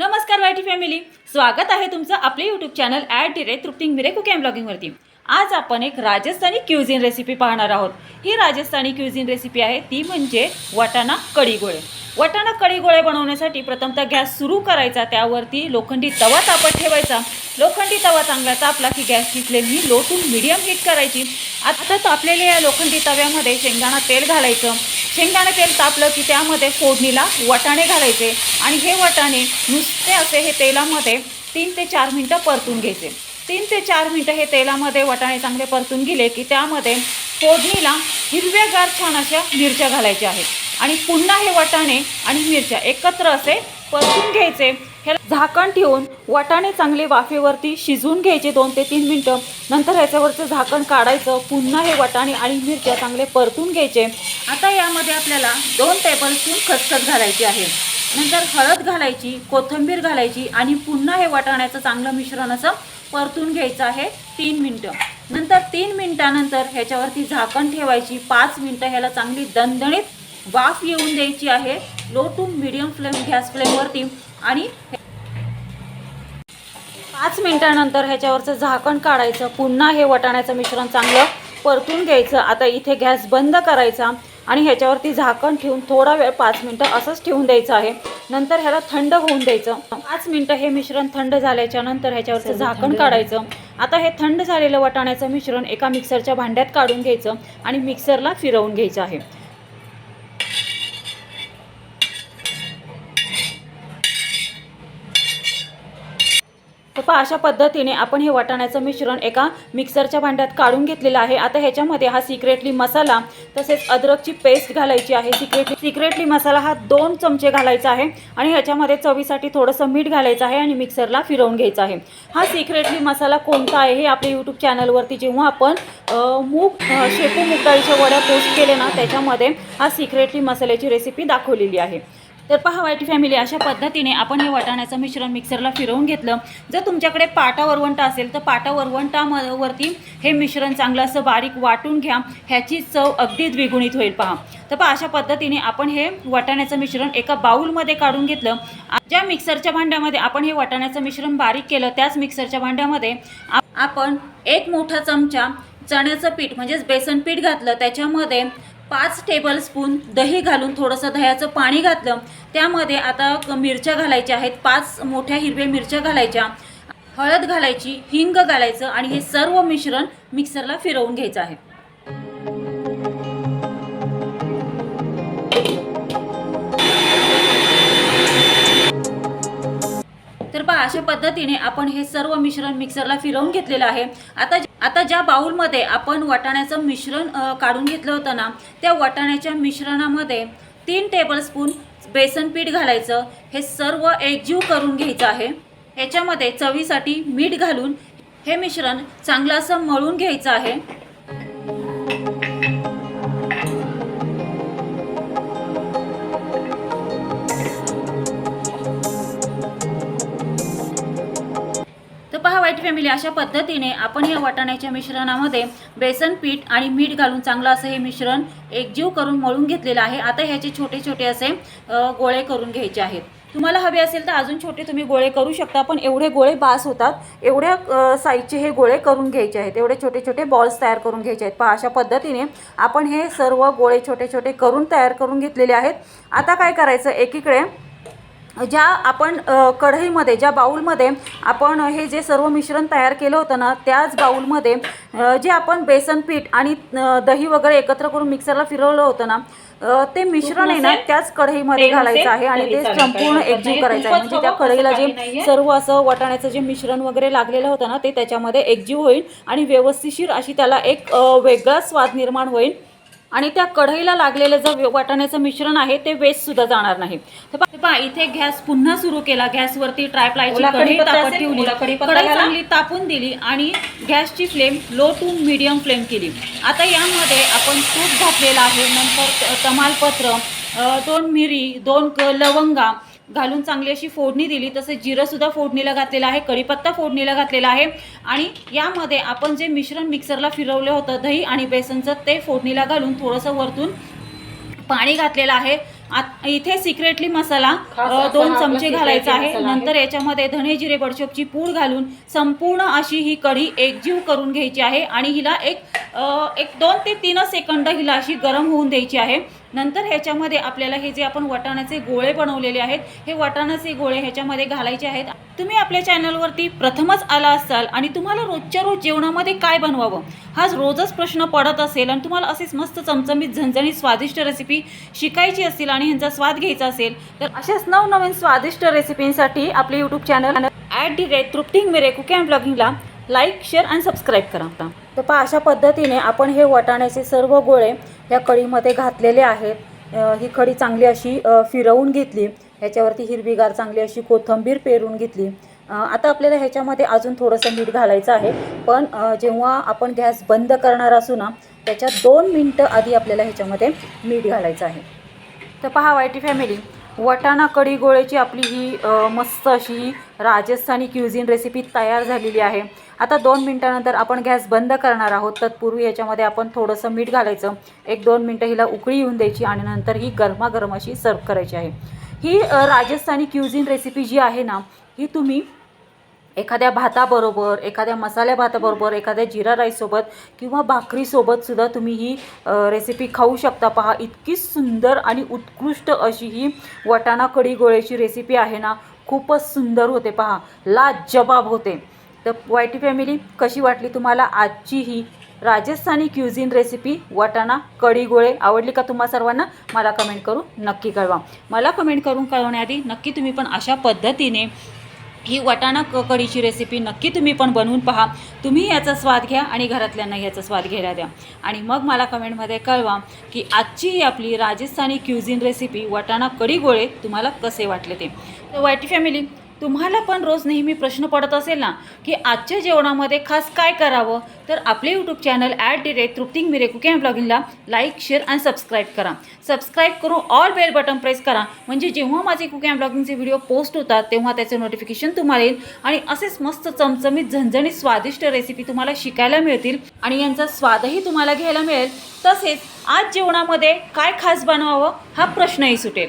नमस्कार YT family. स्वागत आहे तुमचं आपले YouTube channel at the rate तृप्तिंग मिरे कुक ब्लॉगिंगवरती आज आपण एक राजस्थानी क्युझिन रेसिपी पाहणार आहोत. ही राजस्थानी क्युझिन रेसिपी आहे ती म्हणजे वाटाणा कढी गोळे वटाणा कढी गोळे बनवण्यासाठी प्रथमतः गॅस सुरू करायचा त्यावरती लोखंडी तवा तापत ठेवायचा. लोखंडी तवा चांगला तापला की गॅसची फ्लेम ही लोटून मिडियम हीट करायची. आता तापलेल्या या लोखंडी तव्यामध्ये शेंगदाणा तेल घालायचं. शेंगदाणा तेल तापलं की त्यामध्ये फोडणीला वाटाणे घालायचे आणि हे वाटाणे नुसते असे हे तेलामध्ये तीन ते चार मिनटं परतून घ्यायचे. तीन ते चार मिनटं हे तेलामध्ये वटाणे चांगले परतून गेले की त्यामध्ये फोडणीला हिरव्यागार छान अशा मिरच्या घालायच्या आहेत. आणि पुन्हा हे वाटाणे आणि मिरच्या एकत्र असे परतून घ्यायचे. ह्याला झाकण ठेवून वाटाणे चांगले वाफेवरती शिजवून घ्यायचे दोन ते तीन मिनटं. नंतर ह्याच्यावरचं झाकण काढायचं. पुन्हा हे वाटाणे आणि मिरच्या चांगले परतून घ्यायचे. आता यामध्ये आपल्याला दोन टेबलस्पून खसखस घालायची आहे. नंतर हळद घालायची कोथिंबीर घालायची आणि पुन्हा हे वाटाण्याचं चांगलं मिश्रण असं परतून घ्यायचं आहे तीन मिनटं. नंतर तीन मिनटानंतर ह्याच्यावरती झाकण ठेवायची पाच मिनटं. ह्याला चांगली दणदणीत वाफ येऊन द्यायची आहे. Low to medium flame gas फ्लेमवरती आणि पाच मिनिटानंतर ह्याच्यावरचं झाकण काढायचं. पुन्हा हे वाटाण्याचं मिश्रण चांगलं परतून घ्यायचं. आता इथे गॅस बंद करायचा आणि ह्याच्यावरती झाकण ठेवून थोडा वेळ पाच मिनटं असंच ठेवून द्यायचं आहे. नंतर ह्याला थंड होऊन द्यायचं. पाच मिनटं हे मिश्रण थंड झाल्याच्यानंतर ह्याच्यावरचं झाकण काढायचं. आता हे थंड झालेलं वाटाण्याचं मिश्रण एका मिक्सरच्या भांड्यात काढून घ्यायचं आणि मिक्सरला फिरवून घ्यायचं आहे. तर पहा अशा पद्धतीने आपण हे वाटाण्याचं मिश्रण एका मिक्सरच्या भांड्यात काढून घेतलेलं आहे. आता ह्याच्यामध्ये हा सिक्रेटली मसाला तसेच अद्रकची पेस्ट घालायची आहे. सिक्रेटली सिक्रेटली मसाला हा दोन चमचे घालायचा आहे आणि ह्याच्यामध्ये चवीसाठी थोडंसं मीठ घालायचं आहे आणि मिक्सरला फिरवून घ्यायचं आहे. हा सिक्रेटली मसाला कोणता आहे हे आपल्या यूट्यूब चॅनलवरती जेव्हा आपण मूग शेपू मूग डाळीच्या वड्या पोस्ट केले ना त्याच्यामध्ये हा सिक्रेटली मसाल्याची रेसिपी दाखवलेली आहे. तर पहा वाईट फॅमिली अशा पद्धतीने आपण हे वाटाण्याचं मिश्रण मिक्सरला फिरवून घेतलं. जर तुमच्याकडे पाटा वरवंटा असेल तर पाटा वरवंटा वरती हे मिश्रण चांगलं असं बारीक वाटून घ्या. ह्याची चव अगदी द्विगुणित होईल पहा. तर पहा अशा पद्धतीने आपण हे वाटाण्याचं मिश्रण एका बाऊलमध्ये काढून घेतलं. ज्या मिक्सरच्या भांड्यामध्ये आपण हे वाटाण्याचं मिश्रण बारीक केलं त्याच मिक्सरच्या भांड्यामध्ये आपण एक मोठा चमचा चण्याचं पीठ म्हणजेच बेसन पीठ घातलं. त्याच्यामध्ये पाच टेबलस्पून दही घालून थोडंसं दह्याचं पाणी घातलं. त्यामध्ये आता मिरच्या घालायच्या आहेत. पाच मोठ्या हिरव्या मिरच्या घालायच्या. हळद घालायची हिंग घालायचं आणि हे सर्व मिश्रण मिक्सरला फिरवून घ्यायचं आहे. तर पहा अशा पद्धतीने आपण हे सर्व मिश्रण मिक्सरला फिरवून घेतलेलं आहे. आता आता ज्या बाऊलमध्ये आपण वाटाण्याचं मिश्रण काढून घेतलं होतं ना त्या वाटाण्याच्या मिश्रणामध्ये तीन टेबलस्पून बेसन पीठ घालायचं. हे सर्व एकजीव करून घ्यायचं आहे. ह्याच्यामध्ये चवीसाठी मीठ घालून हे मिश्रण चांगलं असं मळून घ्यायचं आहे. फॅमिली अशा पद्धतीने आपण या वाटाण्याच्या मिश्रणामध्ये बेसन पीठ आणि मीठ घालून चांगलं असं हे मिश्रण एकजीव करून मळून घेतलेलं आहे. आता ह्याचे छोटे छोटे असे गोळे करून घ्यायचे आहेत. तुम्हाला हवे असेल तर अजून छोटे तुम्ही गोळे करू शकता पण एवढे गोळे बास होतात. एवढ्या साईजचे हे गोळे करून घ्यायचे आहेत. एवढे छोटे छोटे बॉल्स तयार करून घ्यायचे आहेत. पहा अशा पद्धतीने आपण हे सर्व गोळे छोटे छोटे करून तयार करून घेतलेले आहेत. आता काय करायचं? एकीकडे ज्या आपण कढईमध्ये ज्या बाऊलमध्ये आपण हे जे सर्व मिश्रण तयार केलं होतं ना त्याच बाऊलमध्ये जे आपण बेसन पीठ आणि दही वगैरे एकत्र करून मिक्सरला फिरवलं होतं ना ते मिश्रण आहे ना त्याच कढईमध्ये घालायचं आहे आणि ते संपूर्ण एकजीव नाही. करायचं आहे म्हणजे त्या कढईला जे. सर्व असं वाटाण्याचं जे मिश्रण वगैरे लागलेलं होतं ना ते त्याच्यामध्ये एकजीव होईल आणि व्यवस्थिशीर अशी त्याला एक वेगळा स्वाद निर्माण होईल आणि त्या कढईला लागलेलं जे वाटाण्याचं मिश्रण आहे ते वेस्ट सुद्धा जाणार नाही. तर पहा- इथे गॅस पुन्हा सुरू केला. गॅसवरती ट्रायप्लायची कढई तापत ठेवली. कढई. चांगली तापून दिली आणि गॅसची flame low to medium flame केली. आता यामध्ये आपण तूप घातलेलं आहे नंतर तमालपत्र दोन मिरी दोन लवंगा घालून चांगली अशी फोडणी दिली. तसेच जिरंसुद्धा फोडणीला घातलेलं आहे कढीपत्ता फोडणीला घातलेला आहे. आणि यामध्ये आपण जे मिश्रण मिक्सरला फिरवलं होतं दही आणि बेसनचं ते फोडणीला घालून थोडंसं वरतून पाणी घातलेलं आहे. आत- इथे सिक्रेटली मसाला दोन चमचे घालायचा आहे. नंतर याच्यामध्ये धणे जिरे बडशोपची पूड घालून संपूर्ण अशी ही कढी एकजीव करून घ्यायची आहे. आणि हिला एक एक दोन ते तीनच सेकंद हिला अशी गरम होऊन द्यायची आहे. नंतर ह्याच्यामध्ये आपल्याला हे जे आपण वाटाण्याचे गोळे बनवलेले आहेत हे वाटाण्याचे गोळे ह्याच्यामध्ये घालायचे आहेत. तुम्ही आपल्या चॅनलवरती प्रथमच आला असाल आणि तुम्हाला रोजच्या रोज जेवणामध्ये काय बनवावं? हा रोजच प्रश्न पडत असेल आणि तुम्हाला असेच मस्त चमचमीत झणझणीत स्वादिष्ट रेसिपी शिकायची असेल आणि ह्यांचा स्वाद घ्यायचा असेल तर अशाच नवनवीन स्वादिष्ट रेसिपींसाठी आपले YouTube channel at the rate तृप्टिंग मेरे कुक अँड ब्लॉगिंगला लाईक शेअर आणि सबस्क्राईब करा. आता तर पहा अशा पद्धतीने आपण हे वाटाण्याचे सर्व गोळे या कढीमध्ये घातलेले आहेत. ही कढी चांगली अशी फिरवून घेतली. ह्याच्यावरती हिरवीगार चांगली अशी कोथिंबीर पेरून घेतली. आता आपल्याला ह्याच्यामध्ये अजून थोडंसं मीठ घालायचं आहे. पण जेव्हा आपण गॅस बंद करणार असू ना त्याच्या दोन मिनटं आधी आपल्याला ह्याच्यामध्ये मीठ घालायचं आहे. तर पहा वायटी फॅमिली वटाणा कढी गोळ्याची आपली ही मस्त अशी राजस्थानी क्युझिन रेसिपी तयार झालेली आहे. आता दोन मिनटानंतर आपण गॅस बंद करणार आहोत. तत्पूर्वी याच्यामध्ये आपण थोडंसं मीठ घालायचं. एक दोन मिनटं हिला उकळी येऊन द्यायची आणि नंतर ही गरमागरम अशी सर्व करायची आहे. ही राजस्थानी क्युझिन रेसिपी जी आहे ना ही तुम्ही एखाद्या भाताबरोबर एखाद्या मसाल्या भाताबरोबर एखाद्या जिरा राईससोबत किंवा भाकरीसोबतसुद्धा तुम्ही ही रेसिपी खाऊ शकता. पहा इतकी सुंदर आणि उत्कृष्ट अशी ही वटाणा कढी गोळ्याची रेसिपी आहे ना खूपच सुंदर होते. पहा लाजबाब होते. तर वायटी फॅमिली कशी वाटली तुम्हाला आजची ही राजस्थानी क्युझिन रेसिपी वाटाणा कढी गोळे? आवडली का तुम्हा सर्वांना? मला कमेंट करून नक्की कळवा. मला कमेंट करून कळवण्याआधी नक्की तुम्ही पण अशा पद्धतीने ही वाटाणा क कढीची रेसिपी नक्की तुम्ही पण बनवून पहा. तुम्ही याचा स्वाद घ्या आणि घरातल्यांना याचा स्वाद घ्यायला द्या. आणि मग मला कमेंटमध्ये कळवा की आजची ही आपली राजस्थानी क्युझिन रेसिपी वाटाणा कढी गोळे तुम्हाला कसे वाटले ते. तर वायटी फॅमिली तुम्हाला पण रोज नेहमी प्रश्न पडत असेल ना की आजच्या जेवणामध्ये खास काय करावं? तर आपले YouTube channel at the rate तृप्तिंग मिरे कुकिंग ब्लॉगिंगला लाईक शेअर आणि सबस्क्राईब करा. सबस्क्राईब करून ऑल बेल बटन प्रेस करा. म्हणजे जेव्हा माझे कुकिंग ब्लॉगिंगचे व्हिडिओ पोस्ट होतात तेव्हा त्याचे नोटिफिकेशन तुम्हाला येईल आणि असेच मस्त चमचमीत झणझणीत स्वादिष्ट रेसिपी तुम्हाला शिकायला मिळतील आणि यांचा स्वादही तुम्हाला घ्यायला मिळेल. तसेच आज जेवणामध्ये काय खास बनवावं? हा प्रश्नही सुटेल.